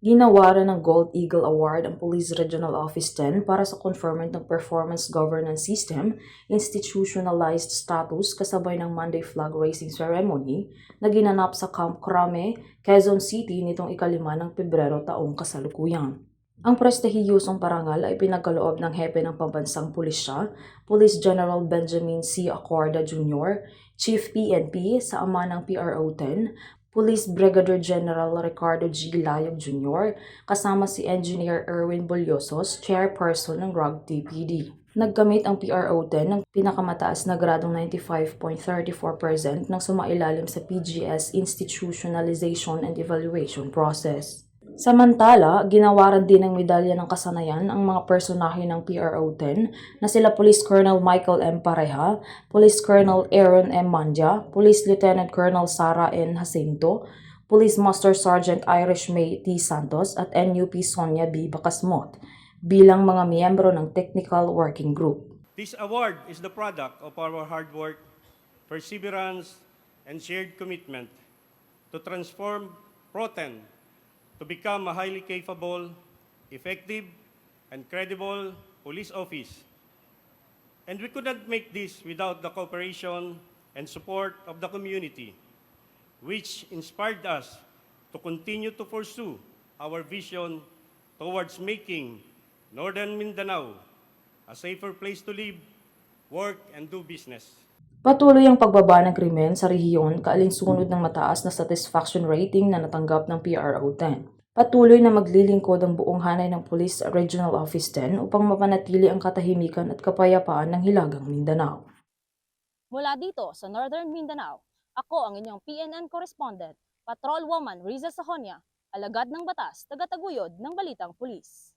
Ginawaran ng Gold Eagle Award ang Police Regional Office 10 para sa conferment ng Performance Governance System, institutionalized status kasabay ng Monday Flag Raising Ceremony na ginanap sa Camp Crame, Quezon City nitong ikalima ng Pebrero taong kasalukuyan. Ang prestihiyosong parangal ay pinagkaloob ng hepe ng pambansang pulisya, Police General Benjamin C. Acorda Jr., Chief PNP sa ama ng PRO-10, Police Brigadier General Ricardo G. Layog Jr., kasama si Engineer Erwin Bolyosos, Chairperson ng ROG TPD. Nagkamit ang PRO-10 ng pinakamataas na gradong 95.34% nang sumailalim sa PGS Institutionalization and Evaluation Process. Samantala, ginawaran din ng medalya ng kasanayan ang mga personahe ng PRO-10 na sila Police Colonel Michael M. Pareja, Police Colonel Aaron M. Mandia, Police Lieutenant Colonel Sara N. Jacinto, Police Master Sergeant Irish May T. Santos at NUP Sonia B. Bacasmot bilang mga miyembro ng Technical Working Group. This award is the product of our hard work, perseverance, and shared commitment to transform Proten to become a highly capable, effective, and credible police office. And we could not make this without the cooperation and support of the community, which inspired us to continue to pursue our vision towards making Northern Mindanao a safer place to live, work, and do business. Patuloy ang pagbaba ng krimen sa rehiyon kaalinsunod ng mataas na satisfaction rating na natanggap ng PRO-10. Patuloy na maglilingkod ang buong hanay ng Police Regional Office 10 upang mapanatili ang katahimikan at kapayapaan ng Hilagang Mindanao. Mula dito sa Northern Mindanao, ako ang inyong PNN correspondent, Patrol Woman Riza Sahonia, alagad ng batas, tagataguyod ng Balitang Pulis.